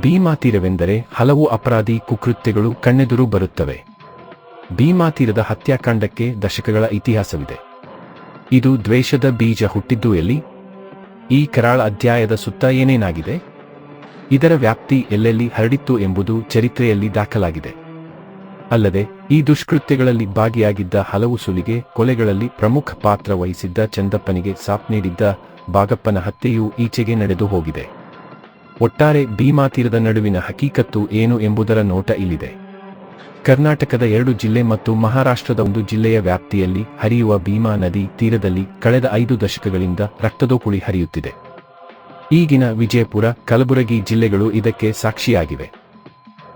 ಭೀಮಾ ತೀರವೆಂದರೆ ಹಲವು ಅಪರಾಧಿ ಕುಕೃತ್ಯಗಳು ಕಣ್ಣೆದುರು ಬರುತ್ತವೆ. ಭೀಮಾತೀರದ ಹತ್ಯಾಕಾಂಡಕ್ಕೆ ದಶಕಗಳ ಇತಿಹಾಸವಿದೆ. ಇದು ದ್ವೇಷದ ಬೀಜ ಹುಟ್ಟಿದ್ದು ಎಲ್ಲಿ? ಈ ಕರಾಳ ಅಧ್ಯಾಯದ ಸುತ್ತ ಏನೇನಾಗಿದೆ? ಇದರ ವ್ಯಾಪ್ತಿ ಎಲ್ಲೆಲ್ಲಿ ಹರಡಿತ್ತು ಎಂಬುದು ಚರಿತ್ರೆಯಲ್ಲಿ ದಾಖಲಾಗಿದೆ. ಅಲ್ಲದೆ, ಈ ದುಷ್ಕೃತ್ಯಗಳಲ್ಲಿ ಭಾಗಿಯಾಗಿದ್ದ ಹಲವು ಸುಲಿಗೆ ಕೊಲೆಗಳಲ್ಲಿ ಪ್ರಮುಖ ಪಾತ್ರ ವಹಿಸಿದ್ದ ಚಂದಪ್ಪನಿಗೆ ಸಾಪ್ ನೀಡಿದ್ದ ಬಾಗಪ್ಪನ ಹತ್ಯೆಯೂ ಈಚೆಗೆ ನಡೆದು ಹೋಗಿದೆ. ಒಟ್ಟಾರೆ ಭೀಮಾ ತೀರದ ನಡುವಿನ ಹಕೀಕತ್ತು ಏನು ಎಂಬುದರ ನೋಟ ಇಲ್ಲಿದೆ. ಕರ್ನಾಟಕದ ಎರಡು ಜಿಲ್ಲೆ ಮತ್ತು ಮಹಾರಾಷ್ಟ್ರದ ಒಂದು ಜಿಲ್ಲೆಯ ವ್ಯಾಪ್ತಿಯಲ್ಲಿ ಹರಿಯುವ ಭೀಮಾ ನದಿ ತೀರದಲ್ಲಿ ಕಳೆದ ಐದು ದಶಕಗಳಿಂದ ರಕ್ತದೋಕುಳಿ ಹರಿಯುತ್ತಿದೆ. ಈಗಿನ ವಿಜಯಪುರ, ಕಲಬುರಗಿ ಜಿಲ್ಲೆಗಳು ಇದಕ್ಕೆ ಸಾಕ್ಷಿಯಾಗಿವೆ.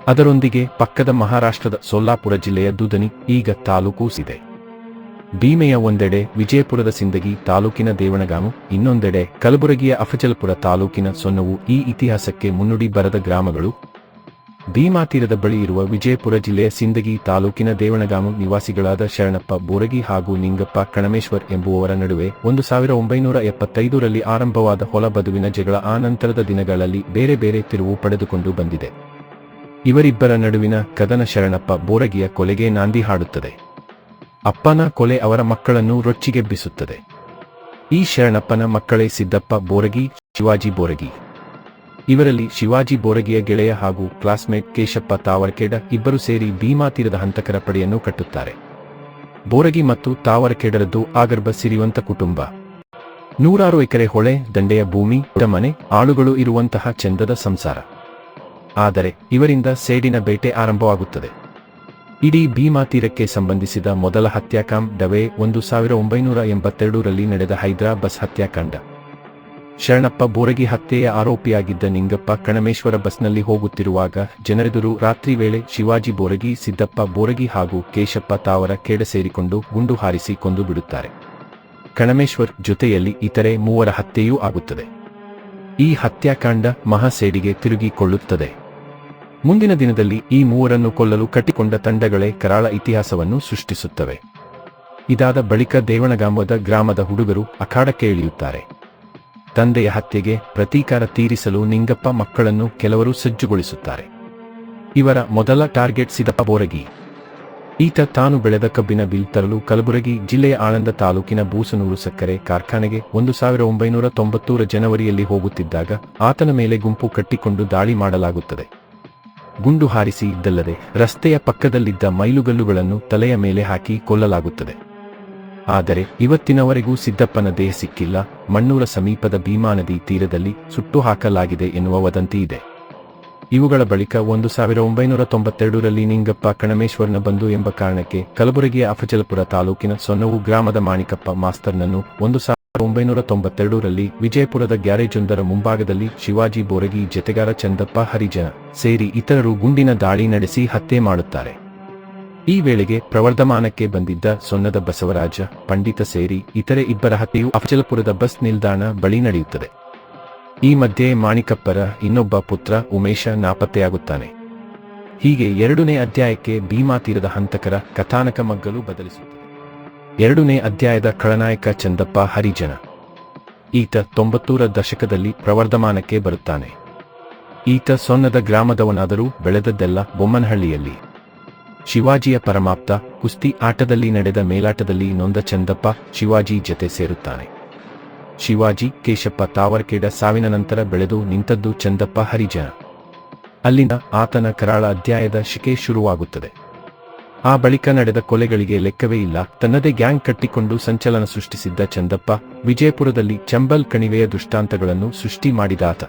ಅದರೊಂದಿಗೆ ಪಕ್ಕದ ಮಹಾರಾಷ್ಟ್ರದ ಸೊಲ್ಲಾಪುರ ಜಿಲ್ಲೆಯ ದುದನಿ ಈಗ ತಾಲೂಕೂಸಿದೆ ಭೀಮೆಯ ಒಂದೆಡೆ ವಿಜಯಪುರದ ಸಿಂದಗಿ ತಾಲೂಕಿನ ದೇವಣಗಾಮು ಇನ್ನೊಂದೆಡೆ ಕಲಬುರಗಿಯ ಅಫಜಲ್ಪುರ ತಾಲೂಕಿನ ಸೊನ್ನವು ಈ ಇತಿಹಾಸಕ್ಕೆ ಮುನ್ನುಡಿ ಬರದ ಗ್ರಾಮಗಳು. ಭೀಮಾ ತೀರದ ಬಳಿ ಇರುವ ವಿಜಯಪುರ ಜಿಲ್ಲೆಯ ಸಿಂದಗಿ ತಾಲೂಕಿನ ದೇವಣಗಾಮು ನಿವಾಸಿಗಳಾದ ಶರಣಪ್ಪ ಬೋರಗಿ ಹಾಗೂ ನಿಂಗಪ್ಪ ಕಣಮೇಶ್ವರ್ ಎಂಬುವವರ ನಡುವೆ ಒಂದು ಸಾವಿರ ಒಂಬೈನೂರ ಎಪ್ಪತ್ತೈದರಲ್ಲಿ ಆರಂಭವಾದ ಹೊಲಬದುವಿನ ಜಗಳ ಆನಂತರದ ನಂತರದ ದಿನಗಳಲ್ಲಿ ಬೇರೆ ಬೇರೆ ತಿರುವು ಪಡೆದುಕೊಂಡು ಬಂದಿದೆ. ಇವರಿಬ್ಬರ ನಡುವಿನ ಕದನ ಶರಣಪ್ಪ ಬೋರಗಿಯ ಕೊಲೆಗೆ ನಾಂದಿ ಹಾಡುತ್ತದೆ. ಅಪ್ಪನ ಕೊಲೆ ಅವರ ಮಕ್ಕಳನ್ನು ರೊಚ್ಚಿಗೆಬ್ಬಿಸುತ್ತದೆ ಈ ಶರಣಪ್ಪನ ಮಕ್ಕಳೇ ಸಿದ್ದಪ್ಪ ಬೋರಗಿ, ಶಿವಾಜಿ ಬೋರಗಿ. ಇವರಲ್ಲಿ ಶಿವಾಜಿ ಬೋರಗಿಯ ಗೆಳೆಯ ಹಾಗೂ ಕ್ಲಾಸ್ಮೇಟ್ ಕೇಶಪ್ಪ ತಾವರಕೇಡ ಇಬ್ಬರು ಸೇರಿ ಭೀಮಾ ತೀರದ ಹಂತಕರ ಪಡೆಯನ್ನು ಕಟ್ಟುತ್ತಾರೆ. ಬೋರಗಿ ಮತ್ತು ತಾವರಕೇಡರದ್ದು ಆಗರ್ಭ ಸಿರಿವಂತ ಕುಟುಂಬ. ನೂರಾರು ಎಕರೆ ಹೊಳೆ, ದಂಡೆಯ ಭೂಮಿ ಮನೆ, ಆಳುಗಳು ಇರುವಂತಹ ಚಂದದ ಸಂಸಾರ. ಆದರೆ ಇವರಿಂದ ಸೇಡಿನ ಬೇಟೆ ಆರಂಭವಾಗುತ್ತದೆ. ಇಡೀ ಭೀಮಾ ತೀರಕ್ಕೆ ಸಂಬಂಧಿಸಿದ ಮೊದಲ ಹತ್ಯಾಕಾಂಡ್ ಡವೆ ಒಂದು ಸಾವಿರ ಒಂಬೈನೂರ ಎಂಬತ್ತೆರಡರಲ್ಲಿ ನಡೆದ ಹೈದ್ರಾ ಬಸ್ ಹತ್ಯಾಕಾಂಡ. ಶರಣಪ್ಪ ಬೋರಗಿ ಹತ್ಯೆಯ ಆರೋಪಿಯಾಗಿದ್ದ ನಿಂಗಪ್ಪ ಕಣಮೇಶ್ವರ ಬಸ್ನಲ್ಲಿ ಹೋಗುತ್ತಿರುವಾಗ ಜನರೆದುರು ರಾತ್ರಿ ವೇಳೆ ಶಿವಾಜಿ ಬೋರಗಿ, ಸಿದ್ದಪ್ಪ ಬೋರಗಿ ಹಾಗೂ ಕೇಶಪ್ಪ ತಾವರ ಕೇಡ ಸೇರಿಕೊಂಡು ಗುಂಡು ಹಾರಿಸಿ ಕೊಂದು ಬಿಡುತ್ತಾರೆ. ಕಣಮೇಶ್ವರ್ ಜೊತೆಯಲ್ಲಿ ಇತರೆ ಮೂವರ ಹತ್ಯೆಯೂ ಆಗುತ್ತದೆ. ಈ ಹತ್ಯಾಕಾಂಡ ಮಹಾಸೇಡಿಗೆ ತಿರುಗಿಕೊಳ್ಳುತ್ತದೆ. ಮುಂದಿನ ದಿನದಲ್ಲಿ ಈ ಮೂವರನ್ನು ಕೊಲ್ಲಲು ಕಟ್ಟಿಕೊಂಡ ತಂಡಗಳೇ ಕರಾಳ ಇತಿಹಾಸವನ್ನು ಸೃಷ್ಟಿಸುತ್ತವೆ. ಇದಾದ ಬಳಿಕ ದೇವಣಗಾಮದ ಗ್ರಾಮದ ಹುಡುಗರು ಅಖಾಡಕ್ಕೆ ಇಳಿಯುತ್ತಾರೆ. ತಂದೆಯ ಹತ್ಯೆಗೆ ಪ್ರತೀಕಾರ ತೀರಿಸಲು ನಿಂಗಪ್ಪ ಮಕ್ಕಳನ್ನು ಕೆಲವರು ಸಜ್ಜುಗೊಳಿಸುತ್ತಾರೆ. ಇವರ ಮೊದಲ ಟಾರ್ಗೆಟ್ ಸಿದಪ್ಪ ಬೋರಗಿ. ಈತ ತಾನು ಬೆಳೆದ ಕಬ್ಬಿನ ಬಿಲ್ ತರಲು ಕಲಬುರಗಿ ಜಿಲ್ಲೆಯ ಆಳಂದ ತಾಲೂಕಿನ ಬೂಸನೂರು ಸಕ್ಕರೆ ಕಾರ್ಖಾನೆಗೆ ಒಂದು ಸಾವಿರ ಒಂಬೈನೂರ ತೊಂಬತ್ತೂರ ಜನವರಿಯಲ್ಲಿ ಹೋಗುತ್ತಿದ್ದಾಗ ಆತನ ಮೇಲೆ ಗುಂಪು ಕಟ್ಟಿಕೊಂಡು ದಾಳಿ ಮಾಡಲಾಗುತ್ತದೆ. ಗುಂಡು ಹಾರಿಸಿ ಇದ್ದಲ್ಲದೆ ರಸ್ತೆಯ ಪಕ್ಕದಲ್ಲಿದ್ದ ಮೈಲುಗಲ್ಲುಗಳನ್ನು ತಲೆಯ ಮೇಲೆ ಹಾಕಿ ಕೊಲ್ಲಲಾಗುತ್ತದೆ. ಆದರೆ ಇವತ್ತಿನವರೆಗೂ ಸಿದ್ದಪ್ಪನ ದೇಹ ಸಿಕ್ಕಿಲ್ಲ, ಮಣ್ಣೂರ ಸಮೀಪದ ಭೀಮಾ ನದಿ ತೀರದಲ್ಲಿ ಸುಟ್ಟು ಹಾಕಲಾಗಿದೆ ಎನ್ನುವ ವದಂತಿ ಇದೆ. ಇವುಗಳ ಬಳಿಕ ಒಂದು ಸಾವಿರ ಒಂಬೈನೂರ ತೊಂಬತ್ತೆರಡರಲ್ಲಿ ನಿಂಗಪ್ಪ ಕಣಮೇಶ್ವರನ ಬಂಧು ಎಂಬ ಕಾರಣಕ್ಕೆ ಕಲಬುರಗಿಯ ಅಫಜಲಪುರ ತಾಲೂಕಿನ ಸೊನ್ನವು ಗ್ರಾಮದ ಮಾಣಿಕಪ್ಪ ಮಾಸ್ತರ್ನನ್ನು ಒಂದು ಒಂಬೈನೂರ ತೊಂಬತ್ತೆರಡರಲ್ಲಿ ವಿಜಯಪುರದ ಗ್ಯಾರೇಜೊಂದರ ಮುಂಭಾಗದಲ್ಲಿ ಶಿವಾಜಿ ಬೋರಗಿ, ಜತೆಗಾರ ಚಂದಪ್ಪ, ಹರಿಜನ ಸೇರಿ ಇತರರು ಗುಂಡಿನ ದಾಳಿ ನಡೆಸಿ ಹತ್ಯೆ ಮಾಡುತ್ತಾರೆ. ಈ ವೇಳೆಗೆ ಪ್ರವರ್ಧಮಾನಕ್ಕೆ ಬಂದಿದ್ದ ಸೊನ್ನದ ಬಸವರಾಜ, ಪಂಡಿತ ಸೇರಿ ಇತರೆ ಇಬ್ಬರ ಹತ್ಯೆಯು ಅಫಜಲಪುರದ ಬಸ್ ನಿಲ್ದಾಣ ಬಳಿ ನಡೆಯುತ್ತದೆ. ಈ ಮಧ್ಯೆ ಮಾಣಿಕಪ್ಪರ ಇನ್ನೊಬ್ಬ ಪುತ್ರ ಉಮೇಶ ನಾಪತ್ತೆಯಾಗುತ್ತಾನೆ. ಹೀಗೆ ಎರಡನೇ ಅಧ್ಯಾಯಕ್ಕೆ ಭೀಮಾ ತೀರದ ಹಂತಕರ ಕಥಾನಕ ಮಗ್ಗಲು ಬದಲಿಸುತ್ತದೆ. ಎರಡನೇ ಅಧ್ಯಾಯದ ಖಳನಾಯಕ ಚಂದಪ್ಪ ಹರಿಜನ. ಈತ ತೊಂಬತ್ತೂರ ದಶಕದಲ್ಲಿ ಪ್ರವರ್ಧಮಾನಕ್ಕೆ ಬರುತ್ತಾನೆ. ಈತ ಸೊನ್ನದ ಗ್ರಾಮದವನಾದರೂ ಬೆಳೆದದ್ದೆಲ್ಲ ಬೊಮ್ಮನಹಳ್ಳಿಯಲ್ಲಿ. ಶಿವಾಜಿಯ ಪರಮಾಪ್ತ ಕುಸ್ತಿ ಆಟದಲ್ಲಿ ನಡೆದ ಮೇಲಾಟದಲ್ಲಿ ನೊಂದ ಚಂದಪ್ಪ ಶಿವಾಜಿ ಜತೆ ಸೇರುತ್ತಾನೆ. ಶಿವಾಜಿ, ಕೇಶಪ್ಪ ತಾವರ್ಕೇಡ ಸಾವಿನ ನಂತರ ಬೆಳೆದು ನಿಂತದ್ದು ಚಂದಪ್ಪ ಹರಿಜನ. ಅಲ್ಲಿಂದ ಆತನ ಕರಾಳ ಅಧ್ಯಾಯದ ಶಿಕೆ ಶುರುವಾಗುತ್ತದೆ. ಆ ಬಳಿಕ ನಡೆದ ಕೊಲೆಗಳಿಗೆ ಲೆಕ್ಕವೇ ಇಲ್ಲ. ತನ್ನದೇ ಗ್ಯಾಂಗ್ ಕಟ್ಟಿಕೊಂಡು ಸಂಚಲನ ಸೃಷ್ಟಿಸಿದ್ದ ಚಂದಪ್ಪ, ವಿಜಯಪುರದಲ್ಲಿ ಚಂಬಲ್ ಕಣಿವೆಯ ದುಷ್ಟಾಂತಗಳನ್ನು ಸೃಷ್ಟಿ ಮಾಡಿದಾತ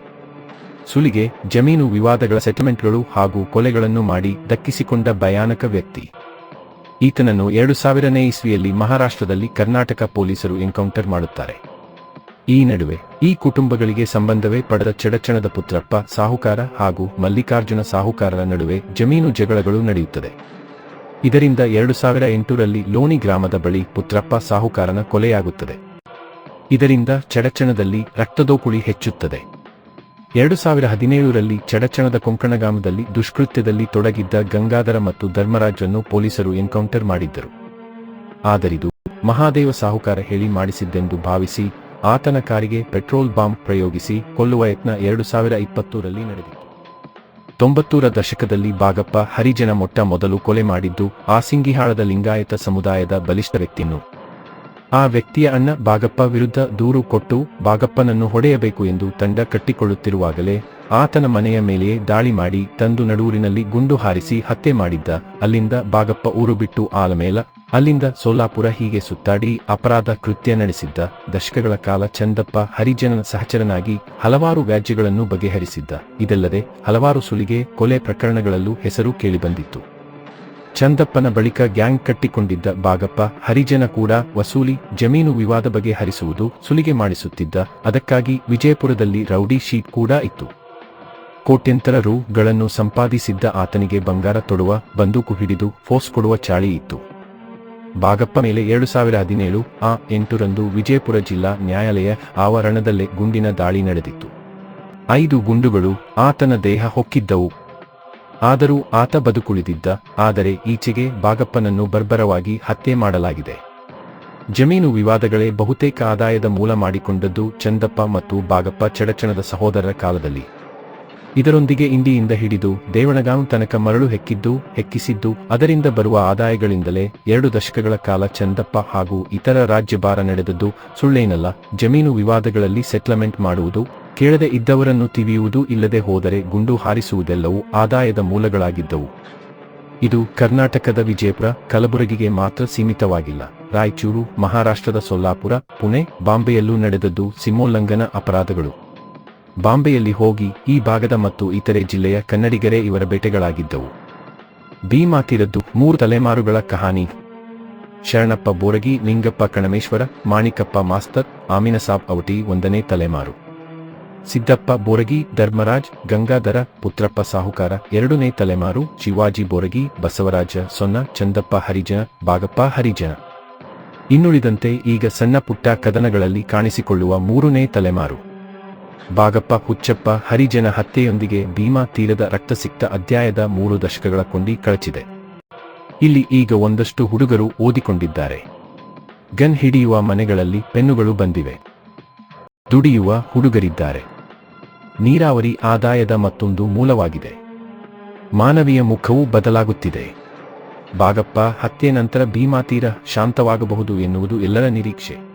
ಸುಲಿಗೆ, ಜಮೀನು ವಿವಾದಗಳ ಸೆಟಲ್ಮೆಂಟ್ಗಳು ಹಾಗೂ ಕೊಲೆಗಳನ್ನು ಮಾಡಿ ದಕ್ಕಿಸಿಕೊಂಡ ಭಯಾನಕ ವ್ಯಕ್ತಿ. ಈತನನ್ನು ಎರಡು ಸಾವಿರನೇ ಇಸ್ವಿಯಲ್ಲಿ ಮಹಾರಾಷ್ಟ್ರದಲ್ಲಿ ಕರ್ನಾಟಕ ಪೊಲೀಸರು ಎನ್ಕೌಂಟರ್ ಮಾಡುತ್ತಾರೆ. ಈ ನಡುವೆ, ಈ ಕುಟುಂಬಗಳಿಗೆ ಸಂಬಂಧವೇ ಪಡೆದ ಚಡಚಣದ ಪುತ್ರಪ್ಪ, ಸಾಹುಕಾರ ಹಾಗೂ ಮಲ್ಲಿಕಾರ್ಜುನ ಸಾಹುಕಾರರ ನಡುವೆ ಜಮೀನು ಜಗಳಗಳು ನಡೆಯುತ್ತದೆ. ಇದರಿಂದ ಎರಡು ಸಾವಿರ ಎಂಟರಲ್ಲಿ ಲೋಣಿ ಗ್ರಾಮದ ಬಳಿ ಪುತ್ರಪ್ಪ ಸಾಹುಕಾರನ ಕೊಲೆಯಾಗುತ್ತದೆ. ಇದರಿಂದ ಚಡಚಣದಲ್ಲಿ ರಕ್ತದೋಕುಳಿ ಹೆಚ್ಚುತ್ತದೆ. ಎರಡು ಸಾವಿರ ಹದಿನೇಳರಲ್ಲಿ ಚಡಚಣದ ಕೊಂಕಣಗಾಮದಲ್ಲಿ ದುಷ್ಕೃತ್ಯದಲ್ಲಿ ತೊಡಗಿದ್ದ ಗಂಗಾಧರ ಮತ್ತು ಧರ್ಮರಾಜನ್ನು ಪೊಲೀಸರು ಎನ್ಕೌಂಟರ್ ಮಾಡಿದ್ದರು. ಆದರಿದು ಮಹಾದೇವ ಸಾಹುಕಾರ ಹೇಳಿ ಮಾಡಿಸಿದ್ದೆಂದು ಭಾವಿಸಿ ಆತನ ಕಾರಿಗೆ ಪೆಟ್ರೋಲ್ ಬಾಂಬ್ ಪ್ರಯೋಗಿಸಿ ಕೊಲ್ಲುವ ಯತ್ನ ಎರಡು ಸಾವಿರ ಇಪ್ಪತ್ತರಲ್ಲಿ ನಡೆದಿತ್ತು. ತೊಂಬತ್ತೂರ ದಶಕದಲ್ಲಿ ಬಾಗಪ್ಪ ಹರಿಜನ ಮೊಟ್ಟ ಮೊದಲು ಕೊಲೆ ಮಾಡಿದ್ದು ಆಸಿಂಗಿಹಾಳದ ಲಿಂಗಾಯತ ಸಮುದಾಯದ ಬಲಿಷ್ಠ ವ್ಯಕ್ತಿಯನ್ನು ಆ ವ್ಯಕ್ತಿಯ ಅಣ್ಣ ಬಾಗಪ್ಪ ವಿರುದ್ಧ ದೂರು ಕೊಟ್ಟು ಬಾಗಪ್ಪನನ್ನು ಹೊಡೆಯಬೇಕು ಎಂದು ತಂಡ ಕಟ್ಟಿಕೊಳ್ಳುತ್ತಿರುವಾಗಲೇ ಆತನ ಮನೆಯ ಮೇಲೆಯೇ ದಾಳಿ ಮಾಡಿ ತಂದು ನಡೂರಿನಲ್ಲಿ ಗುಂಡು ಹಾರಿಸಿ ಹತ್ಯೆ ಮಾಡಿದ್ದ. ಅಲ್ಲಿಂದ ಬಾಗಪ್ಪ ಊರು ಬಿಟ್ಟು ಆಲಮೇಲ, ಅಲ್ಲಿಂದ ಸೋಲಾಪುರ ಹೀಗೆ ಸುತ್ತಾಡಿ ಅಪರಾಧ ಕೃತ್ಯ ನಡೆಸಿದ್ದ. ದಶಕಗಳ ಕಾಲ ಚಂದಪ್ಪ ಹರಿಜನನ ಸಹಚರನಾಗಿ ಹಲವಾರು ವ್ಯಾಜ್ಯಗಳನ್ನು ಬಗೆಹರಿಸಿದ್ದ. ಇದಲ್ಲದೆ ಹಲವಾರು ಸುಲಿಗೆ, ಕೊಲೆ ಪ್ರಕರಣಗಳಲ್ಲೂ ಹೆಸರು ಕೇಳಿಬಂದಿತ್ತು. ಚಂದಪ್ಪನ ಬಳಿಕ ಗ್ಯಾಂಗ್ ಕಟ್ಟಿಕೊಂಡಿದ್ದ ಬಾಗಪ್ಪ, ಹರಿಜನ ಕೂಡ ವಸೂಲಿ ಜಮೀನು ವಿವಾದ ಬಗೆಹರಿಸುವುದು ಸುಲಿಗೆ ಮಾಡಿಸುತ್ತಿದ್ದ. ಅದಕ್ಕಾಗಿ ವಿಜಯಪುರದಲ್ಲಿ ರೌಡಿ ಶೀಟ್ ಕೂಡ ಇತ್ತು. ಕೋಟ್ಯಂತರ ರುಗಳನ್ನು ಸಂಪಾದಿಸಿದ್ದ ಆತನಿಗೆ ಬಂಗಾರ ತೊಡುವ, ಬಂದೂಕು ಹಿಡಿದು ಫೋರ್ಸ್ ಕೊಡುವ ಚಾಳಿ ಇತ್ತು. ಬಾಗಪ್ಪ ಮೇಲೆ ಎರಡು ಸಾವಿರ ಹದಿನೇಳು ಆ ಎಂಟರಂದು ವಿಜಯಪುರ ಜಿಲ್ಲಾ ನ್ಯಾಯಾಲಯ ಆವರಣದಲ್ಲೇ ಗುಂಡಿನ ದಾಳಿ ನಡೆದಿತ್ತು. ಐದು ಗುಂಡುಗಳು ಆತನ ದೇಹ ಹೊಕ್ಕಿದ್ದವು. ಆದರೂ ಆತ ಬದುಕುಳಿದಿದ್ದ, ಆದರೆ ಈಚೆಗೆ ಬಾಗಪ್ಪನನ್ನು ಬರ್ಬರವಾಗಿ ಹತ್ಯೆ ಮಾಡಲಾಗಿದೆ. ಜಮೀನು ವಿವಾದಗಳೇ ಬಹುತೇಕ ಆದಾಯದ ಮೂಲ ಮಾಡಿಕೊಂಡದ್ದು ಚಂದಪ್ಪ ಮತ್ತು ಬಾಗಪ್ಪ ಚಡಚಣದ ಸಹೋದರರ ಕಾಲದಲ್ಲಿ. ಇದರೊಂದಿಗೆ ಇಂಡಿಯಿಂದ ಹಿಡಿದು ದೇವಣಗಾಂವ್ ತನಕ ಮರಳು ಹೆಕ್ಕಿದ್ದು, ಹೆಕ್ಕಿಸಿದ್ದು, ಅದರಿಂದ ಬರುವ ಆದಾಯಗಳಿಂದಲೇ ಎರಡು ದಶಕಗಳ ಕಾಲ ಚಂದಪ್ಪ ಹಾಗೂ ಇತರ ರಾಜ್ಯಭಾರ ನಡೆದದ್ದು ಸುಳ್ಳೇನಲ್ಲ, ಜಮೀನು ವಿವಾದಗಳಲ್ಲಿ ಸೆಟ್ಲ್ಮೆಂಟ್ ಮಾಡುವುದು ಕೇಳದೆ ಇದ್ದವರನ್ನು ತಿವಿಯುವುದು ಇಲ್ಲದೆ ಹೋದರೆ ಗುಂಡು ಹಾರಿಸುವುದೆಲ್ಲವೂ ಆದಾಯದ ಮೂಲಗಳಾಗಿದ್ದವು. ಇದು ಕರ್ನಾಟಕದ ವಿಜಯಪುರ, ಕಲಬುರಗಿಗೆ ಮಾತ್ರ ಸೀಮಿತವಾಗಿಲ್ಲ. ರಾಯಚೂರು, ಮಹಾರಾಷ್ಟ್ರದ ಸೊಲ್ಲಾಪುರ, ಪುಣೆ, ಬಾಂಬೆಯಲ್ಲೂ ನಡೆದದ್ದು ಸಿಮೋಲ್ಲಂಘನ ಅಪರಾಧಗಳು. ಬಾಂಬೆಯಲ್ಲಿ ಹೋಗಿ ಈ ಭಾಗದ ಮತ್ತು ಇತರೆ ಜಿಲ್ಲೆಯ ಕನ್ನಡಿಗರೇ ಇವರ ಬೇಟೆಗಳಾಗಿದ್ದವು. ಭೀಮಾತಿರದ್ದು ಮೂರು ತಲೆಮಾರುಗಳ ಕಹಾನಿ. ಶರಣಪ್ಪ ಬೋರಗಿ ನಿಂಗಪ್ಪ ಕಣಮೇಶ್ವರ, ಮಾಣಿಕಪ್ಪ ಮಾಸ್ತರ್, ಆಮಿನಸಾಬ್ ಅವಟಿ ಒಂದನೇ ತಲೆಮಾರು. ಸಿದ್ದಪ್ಪ ಬೋರಗಿ, ಧರ್ಮರಾಜ್, ಗಂಗಾಧರ, ಪುತ್ರಪ್ಪ ಸಾಹುಕಾರ, ಎರಡನೇ ತಲೆಮಾರು, ಶಿವಾಜಿ ಬೋರಗಿ, ಬಸವರಾಜ ಸೊನ್ನ, ಚಂದಪ್ಪ ಹರಿಜನ ಬಾಗಪ್ಪ ಹರಿಜನ ಇನ್ನುಳಿದಂತೆ ಈಗ ಸಣ್ಣ ಪುಟ್ಟ ಕದನಗಳಲ್ಲಿ ಕಾಣಿಸಿಕೊಳ್ಳುವ ಮೂರನೇ ತಲೆಮಾರು. ಬಾಗಪ್ಪ, ಹುಚ್ಚಪ್ಪ, ಹರಿಜನ ಹತ್ಯೆಯೊಂದಿಗೆ ಭೀಮಾ ತೀರದ ರಕ್ತಸಿಕ್ತ ಅಧ್ಯಾಯದ ಮೂರು ದಶಕಗಳ ಕೊಂಡಿ ಕಳಚಿದೆ. ಇಲ್ಲಿ ಈಗ ಒಂದಷ್ಟು ಹುಡುಗರು ಓದಿಕೊಂಡಿದ್ದಾರೆ. ಗನ್ ಹಿಡಿಯುವ ಮನೆಗಳಲ್ಲಿ ಪೆನ್ನುಗಳು ಬಂದಿವೆ. ದುಡಿಯುವ ಹುಡುಗರಿದ್ದಾರೆ. ನೀರಾವರಿ ಆದಾಯದ ಮತ್ತೊಂದು ಮೂಲವಾಗಿದೆ. ಮಾನವೀಯ ಮುಖವೂ ಬದಲಾಗುತ್ತಿದೆ. ಬಾಗಪ್ಪ ಹತ್ಯೆ ನಂತರ ಭೀಮಾತೀರ ಶಾಂತವಾಗಬಹುದು ಎನ್ನುವುದು ಎಲ್ಲರ ನಿರೀಕ್ಷೆ.